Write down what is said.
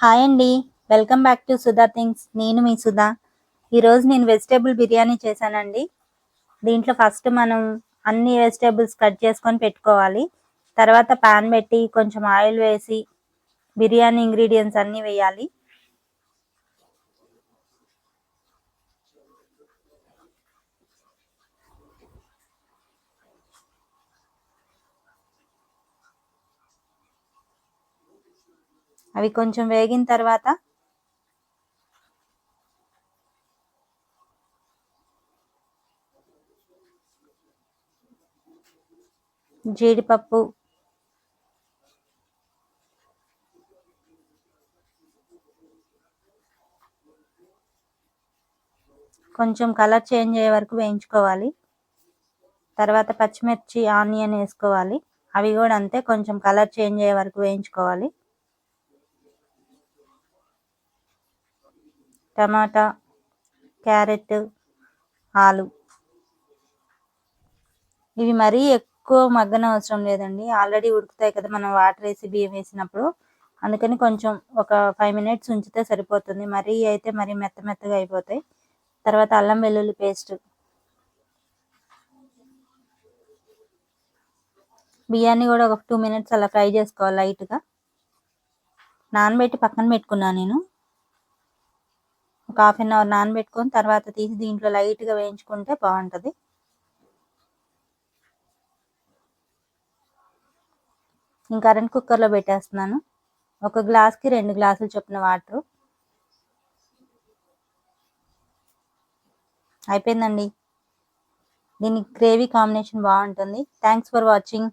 Hi అండి. Welcome back to Sudha things. నేను మీ సుధా. ఈరోజు నేను వెజిటేబుల్ బిర్యానీ చేశానండి. దీంట్లో ఫస్ట్ మనం అన్ని వెజిటేబుల్స్ కట్ చేసుకొని పెట్టుకోవాలి. తర్వాత పాన్ పెట్టి కొంచెం ఆయిల్ వేసి బిర్యానీ ఇంగ్రీడియంట్స్ అన్నీ వేయాలి. అవి కొంచెం వేగిన తర్వాత జీడిపప్పు కొంచెం కలర్ చేంజ్ అయ్యే వరకు వేయించుకోవాలి. తర్వాత పచ్చిమిర్చి ఆనియన్ వేసుకోవాలి. అవి కూడా అంతే కొంచెం కలర్ చేంజ్ అయ్యే వరకు వేయించుకోవాలి. టమాటా క్యారెట్ ఆలు. ఇవి మరీ ఎక్కువ మగ్గన అవసరం లేదండి. ఆల్రెడీ ఉడుకుతాయి కదా మనం వాటర్ వేసి బియ్యం వేసినప్పుడు. అందుకని కొంచెం ఒక ఫైవ్ మినిట్స్ ఉంచితే సరిపోతుంది. మరీ అయితే మరీ మెత్త మెత్తగా అయిపోతాయి. తర్వాత అల్లం వెల్లుల్లి పేస్ట్. బియ్యాన్ని కూడా ఒక టూ మినిట్స్ అలా ఫ్రై చేసుకోవాలి లైట్గా. నానబెట్టి పక్కన పెట్టుకున్నాను నేను. ఒక హాఫ్ అన్ అవర్ నానబెట్టుకొని తర్వాత తీసి దీంట్లో లైట్గా వేయించుకుంటే బాగుంటుంది. నేను కరెంట్ కుక్కర్లో పెట్టేస్తున్నాను. ఒక గ్లాస్కి రెండు గ్లాసులు చొప్పున వాటర్. అయిపోయిందండి. దీనికి గ్రేవీ కాంబినేషన్ బాగుంటుంది. Thanks for watching.